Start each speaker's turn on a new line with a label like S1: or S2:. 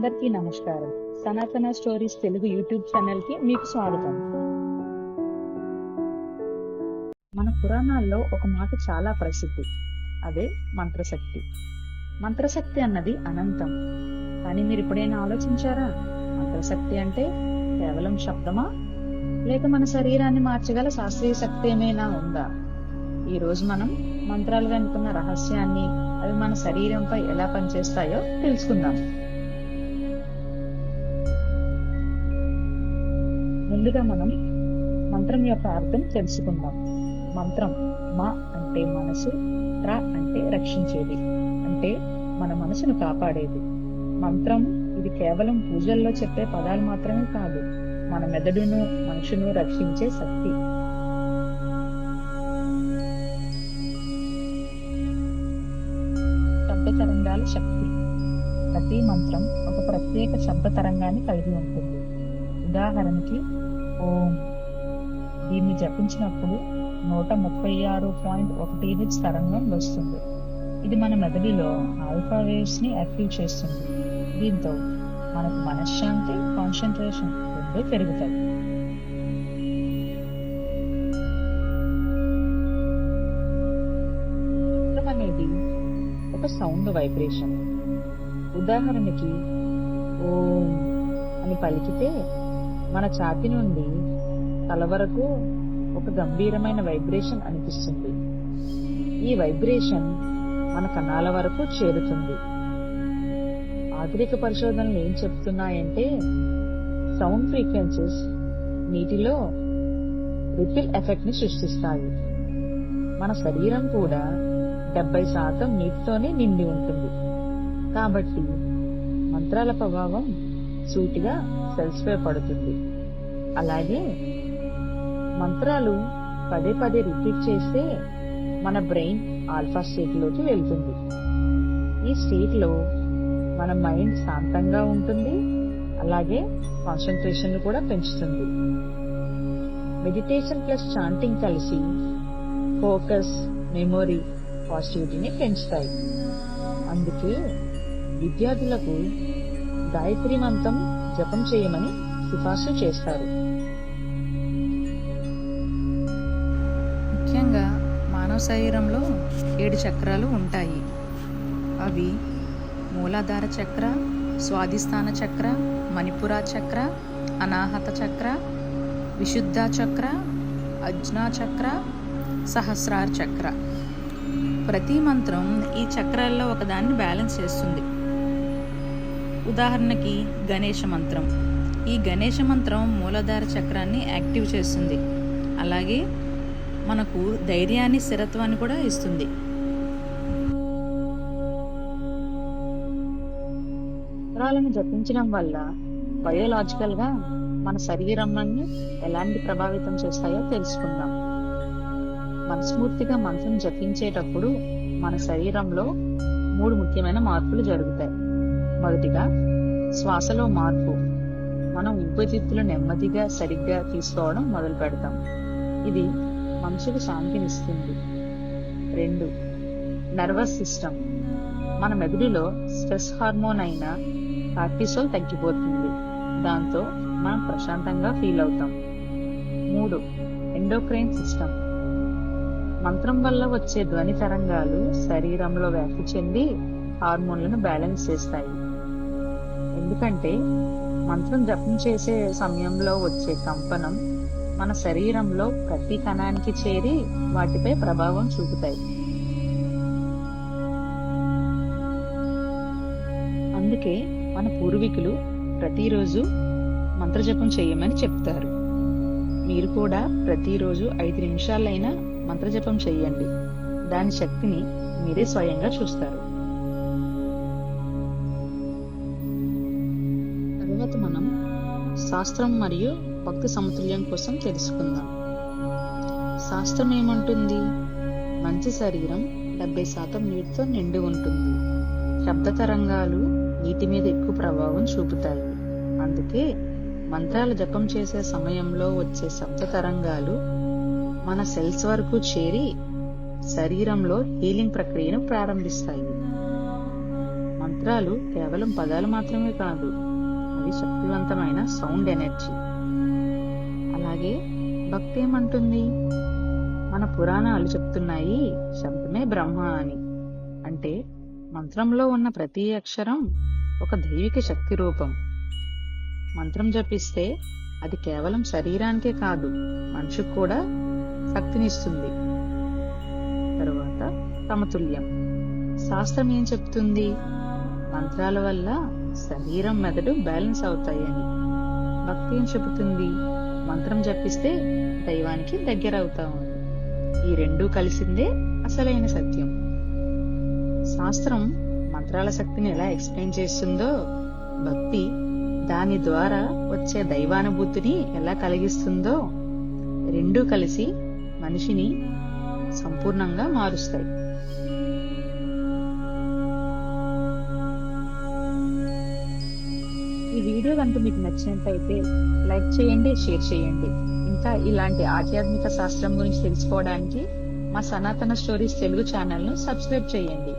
S1: అందరికీ నమస్కారం. సనాతన స్టోరీస్ తెలుగు యూట్యూబ్ ఛానల్కి మీకు స్వాగతం. మన పురాణాల్లో ఒక మాట చాలా ప్రసిద్ధి. అదే మంత్రశక్తి. మంత్రశక్తి అన్నది అనంతం. కానీ మీరు ఎప్పుడైనా ఆలోచించారా? మంత్రశక్తి అంటే కేవలం శబ్దమా? లేక మన శరీరాన్ని మార్చగల శాస్త్రీయ శక్తి ఏమైనా ఉందా? ఈ రోజు మనం మంత్రాలు వెనుకున్న రహస్యాన్ని అవి మన శరీరంపై ఎలా పనిచేస్తాయో తెలుసుకుందాం. ముందుగా మనం మంత్రం యొక్క అర్థం తెలుసుకుందాం. మంత్రం మా అంటే మనసు రా అంటే రక్షించేది అంటే మన మనసును కాపాడేది. మంత్రం ఇది కేవలం పూజల్లో చెప్పే పదాలు మాత్రమే కాదు మన మెదడును మనుషును రక్షించే శక్తి. శబ్ద తరంగాల శక్తి. ప్రతి మంత్రం ఒక ప్రత్యేక శబ్ద తరంగాన్ని కలిగి ఉంటుంది. ఉదాహరణకి ఓం. దీన్ని జపించినప్పుడు నూట ముప్పై ఆరు పాయింట్ ఒకటి హెచ్ తరంగం వస్తుంది. ఇది మన మెదడులో ఆల్ఫా వేవ్స్ని యాక్టివ్ చేస్తుంది. దీంతో మనకు మనశ్శాంతి కాన్సన్ట్రేషన్ రెండు పెరుగుతాయి. అనేది ఒక సౌండ్ వైబ్రేషన్. ఉదాహరణకి ఓం అని పలికితే మన ఛాతి నుండి తల వరకు ఒక గంభీరమైన వైబ్రేషన్ అనిపిస్తుంది. ఈ వైబ్రేషన్ మన కణాల వరకు చేరుతుంది. ఆధునిక పరిశోధనలు ఏం చెప్తున్నాయంటే సౌండ్ ఫ్రీక్వెన్సీస్ నీటిలో రిపిల్ ఎఫెక్ట్ని సృష్టిస్తాయి. మన శరీరం కూడా డెబ్బై శాతం నీటితోనే నిండి ఉంటుంది. కాబట్టి మంత్రాల ప్రభావం సూటిగా సెల్స్ పడుతుంది. అలాగే మంత్రాలు పదే పదే రిపీట్ చేస్తే మన బ్రెయిన్ ఆల్ఫా స్టేట్లోకి వెళ్తుంది. ఈ స్టేట్లో మన మైండ్ శాంతంగా ఉంటుంది అలాగే కాన్సన్ట్రేషన్ కూడా పెంచుతుంది. మెడిటేషన్ ప్లస్ చాంటింగ్ కలిసి ఫోకస్ మెమొరీ పాజిటివిటీని పెంచుతాయి. అందుకే విద్యార్థులకు గాయత్రి మంత్రం జపం చేయమని సిఫార్సు చేస్తారు.
S2: ముఖ్యంగా మానవ శరీరంలో ఏడు చక్రాలు ఉంటాయి. అవి మూలాధార చక్ర స్వాధిష్టాన చక్ర మణిపుర చక్ర అనాహత చక్ర విశుద్ధ చక్ర అజ్నా చక్ర సహస్రార చక్ర. ప్రతి మంత్రం ఈ చక్రాల్లో ఒకదాన్ని బ్యాలెన్స్ చేస్తుంది. ఉదాహరణకి గణేష మంత్రం. ఈ గణేష మంత్రం మూలాధార చక్రాన్ని యాక్టివ్ చేస్తుంది. అలాగే మనకు ధైర్యాన్ని స్థిరత్వాన్ని కూడా ఇస్తుంది.
S1: మంత్రాలను జపించడం వల్ల బయోలాజికల్గా మన శరీరాన్ని ఎలాంటి ప్రభావితం చేస్తాయో తెలుసుకుందాం. మనస్ఫూర్తిగా మంత్రం జపించేటప్పుడు మన శరీరంలో మూడు ముఖ్యమైన మార్పులు జరుగుతాయి. మొదటిగా శ్వాసలో మార్పు. మనం ఊపిరితిత్తులు నెమ్మదిగా సరిగ్గా తీసుకోవడం మొదలు పెడతాం. ఇది మనసుకు శాంతినిస్తుంది. రెండు నర్వస్ సిస్టమ్. మన మెదడులో స్ట్రెస్ హార్మోన్ అయిన కార్టిసోల్ తగ్గిపోతుంది. దాంతో మనం ప్రశాంతంగా ఫీల్ అవుతాం. మూడు ఎండోక్రైన్ సిస్టమ్. మంత్రం వల్ల వచ్చే ధ్వని తరంగాలు శరీరంలో వ్యాప్తి చెంది హార్మోన్లను బ్యాలెన్స్ చేస్తాయి. ఎందుకంటే మంత్రం జపం చేసే సమయంలో వచ్చే కంపనం మన శరీరంలో ప్రతి కణానికి చేరి వాటిపై ప్రభావం చూపుతాయి. అందుకే మన పూర్వీకులు ప్రతిరోజు మంత్రజపం చేయమని చెప్తారు. మీరు కూడా ప్రతిరోజు ఐదు నిమిషాలైనా మంత్రజపం చేయండి. దాని శక్తిని మీరే స్వయంగా చూస్తారు. తరువాత మనం శాస్త్రం మరియు భక్తి సమతుల్యం కోసం తెలుసుకుందాం. శాస్త్రం ఏమంటుంది? మంచి శరీరం డెబ్బై శాతం నీటితో నిండి ఉంటుంది. శబ్ద తరంగాలు నీటి మీద ఎక్కువ ప్రభావం చూపుతాయి. అందుకే మంత్రాలు జపం చేసే సమయంలో వచ్చే శబ్ద తరంగాలు మన సెల్స్ వరకు చేరి శరీరంలో హీలింగ్ ప్రక్రియను ప్రారంభిస్తాయి. మంత్రాలు కేవలం పదాలు మాత్రమే కాదు అది శక్తివంతమైన సౌండ్ ఎనర్జీ. అలాగే భక్తి ఏమంటుంది మన పురాణాలు చెప్తున్నాయి శబ్దమే బ్రహ్మ అని. అంటే మంత్రంలో ఉన్న ప్రతి అక్షరం ఒక దైవిక శక్తి రూపం. మంత్రం జపిస్తే అది కేవలం శరీరానికే కాదు మనిషికి కూడా శక్తినిస్తుంది. తరువాత సమతుల్యం. శాస్త్రం ఏం చెప్తుంది? మంత్రాల వల్ల శరీరం మెదడు బ్యాలెన్స్ అవుతాయని. భక్తి ఏం చెబుతుంది? మంత్రం జపిస్తే దైవానికి దగ్గర అవుతాము ఈ రెండూ కలిసిందే అసలైన సత్యం. శాస్త్రం మంత్రాల శక్తిని ఎలా ఎక్స్ప్లెయిన్ చేస్తుందో భక్తి దాని ద్వారా వచ్చే దైవానుభూతిని ఎలా కలిగిస్తుందో రెండూ కలిసి మనిషిని సంపూర్ణంగా మారుస్తాయి. ఈ వీడియో కనుక మీకు నచ్చినట్లయితే లైక్ చేయండి షేర్ చేయండి. ఇంకా ఇలాంటి ఆధ్యాత్మిక శాస్త్రం గురించి తెలుసుకోవడానికి మా సనాతన స్టోరీస్ తెలుగు ఛానల్ను సబ్స్క్రైబ్ చేయండి.